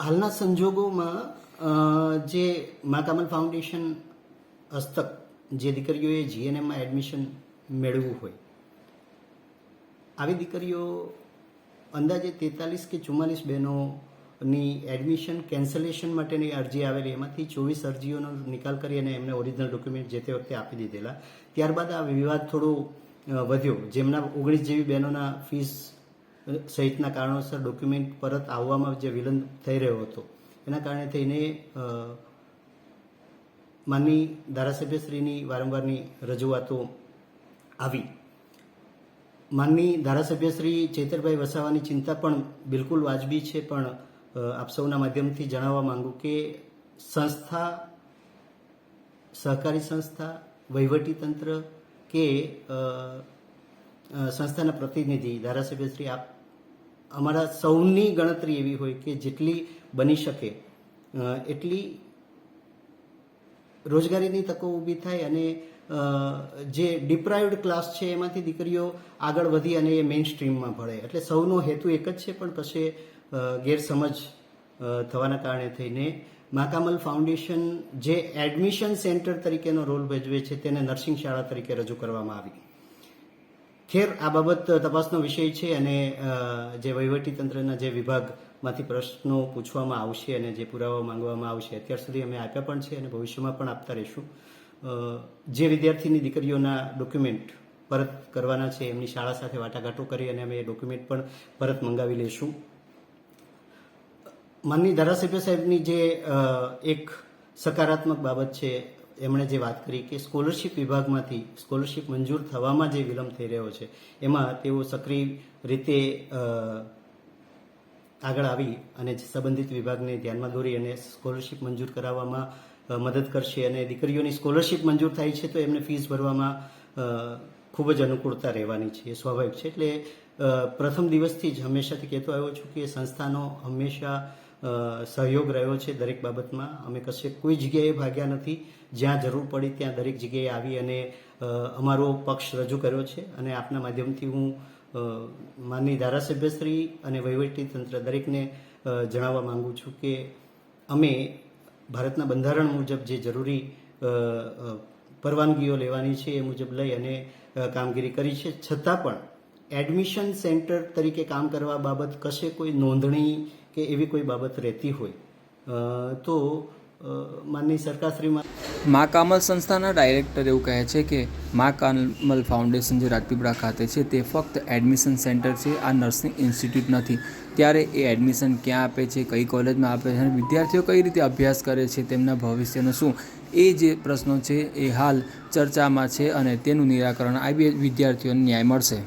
હાલના સંજોગોમાં જે મા કમલ ફાઉન્ડેશન હસ્તક જે દીકરીઓએ જીએનએમમાં એડમિશન મેળવવું હોય, આવી દીકરીઓ અંદાજે તેતાલીસ કે ચુમ્માલીસ બહેનોની એડમિશન કેન્સલેશન માટેની અરજી આવેલી, એમાંથી ચોવીસ અરજીઓનો નિકાલ કરી અને એમને ઓરિજિનલ ડોક્યુમેન્ટ જે તે વખતે આપી દીધેલા. ત્યારબાદ આ વિવાદ થોડો વધ્યો. જેમના ઓગણીસ જેવી બહેનોના ફીસ સહિતના કારણોસર ડોક્યુમેન્ટ પરત આવવામાં જે વિલંબ થઈ રહ્યો હતો, એના કારણે થઈને માનની ધારાસભ્યશ્રીની વારંવારની રજૂઆતો આવી. માનની ધારાસભ્યશ્રી ચેતરભાઈ વસાવાની ચિંતા પણ બિલકુલ વાજબી છે, પણ આપ સૌના માધ્યમથી જણાવવા માંગુ કે સંસ્થા, સહકારી સંસ્થા, વહીવટી તંત્ર કે સંસ્થાના પ્રતિનિધિ ધારાસભ્ય શ્રી આપ અમારા સૌની ગણતરી એવી હોય કે જેટલી બની શકે એટલી રોજગારીની તકો ઊભી થાય અને જે ડિપ્રાઇવડ ક્લાસ છે એમાંથી દીકરીઓ આગળ વધી અને એ મેઇન સ્ટ્રીમમાં ભળે એટલે સૌનો હેતુ એક જ છે, પણ પછી ગેરસમજ થવાના કારણે થઈને માકામલ ફાઉન્ડેશન જે એડમિશન સેન્ટર તરીકેનો રોલ ભજવે છે, તેને નર્સિંગ શાળા તરીકે રજૂ કરવામાં આવી. ખેર આ બાબત તપાસનો વિષય છે અને જે વહીવટી તંત્રના જે વિભાગમાંથી પ્રશ્નો પૂછવામાં આવશે અને જે પુરાવા માંગવામાં આવશે, અત્યાર સુધી અમે આપ્યા પણ છે અને ભવિષ્યમાં પણ આપતા રહીશું. જે વિદ્યાર્થીની દીકરીઓના ડોક્યુમેન્ટ પરત કરવાના છે, એમની શાળા સાથે વાટાઘાટો કરી અને અમે એ ડોક્યુમેન્ટ પણ પરત મંગાવી લઈશું. માનની ધારાસભ્ય સાહેબની જે એક સકારાત્મક બાબત છે એમણે જે વાત કરી કે સ્કોલરશિપ વિભાગમાંથી સ્કોલરશિપ મંજૂર થવામાં જે વિલંબ થઈ રહ્યો છે, એમાં તેઓ સક્રિય રીતે આગળ આવી અને સંબંધિત વિભાગને ધ્યાનમાં દોરી અને સ્કોલરશિપ મંજૂર કરાવવામાં મદદ કરશે અને દીકરીઓની સ્કોલરશિપ મંજૂર થાય છે તો એમને ફીસ ભરવામાં ખૂબ જ અનુકૂળતા રહેવાની છે, એ સ્વાભાવિક છે. એટલે પ્રથમ દિવસથી જ હંમેશાથી કહેતો આવ્યો છું કે સંસ્થાનો હંમેશા સહયોગ રહ્યો છે દરેક બાબતમાં. અમે કશે કોઈ જગ્યાએ ભાગ્યા નથી. જ્યાં જરૂર પડી ત્યાં દરેક જગ્યાએ આવી અને અમારો પક્ષ રજૂ કર્યો છે અને આપના માધ્યમથી હું માનની ધારાસભ્યશ્રી અને વહીવટી તંત્ર દરેકને જણાવવા માગું છું કે અમે ભારતના બંધારણ મુજબ જે જરૂરી પરવાનગીઓ લેવાની છે એ મુજબ લઈ અને કામગીરી કરી છે. છતાં પણ એડમિશન સેન્ટર તરીકે કામ કરવા બાબત કશે કોઈ નોંધણી કે એવી કોઈ બાબત રહેતી હોય. તો માનની સરકારશ્રીમાં મા કામલ સંસ્થાના ડાયરેક્ટર એવું કહે છે કે, મા કામલ ફાઉન્ડેશન જે રાજપીપળા ખાતે છે, તે ફક્ત એડમિશન સેન્ટર છે, આ નર્સિંગ ઇન્સ્ટિટ્યૂટ નથી. ત્યારે એ એડમિશન ક્યાં આપે છે, કઈ કોલેજમાં આપે છે, અને વિદ્યાર્થીઓ કઈ રીતે અભ્યાસ કરે છે, તેમના ભવિષ્યનું શું? એ જે પ્રશ્નો છે, એ હાલ ચર્ચામાં છે અને તેનું નિરાકરણ આવી વિદ્યાર્થીઓને ન્યાય મળશે.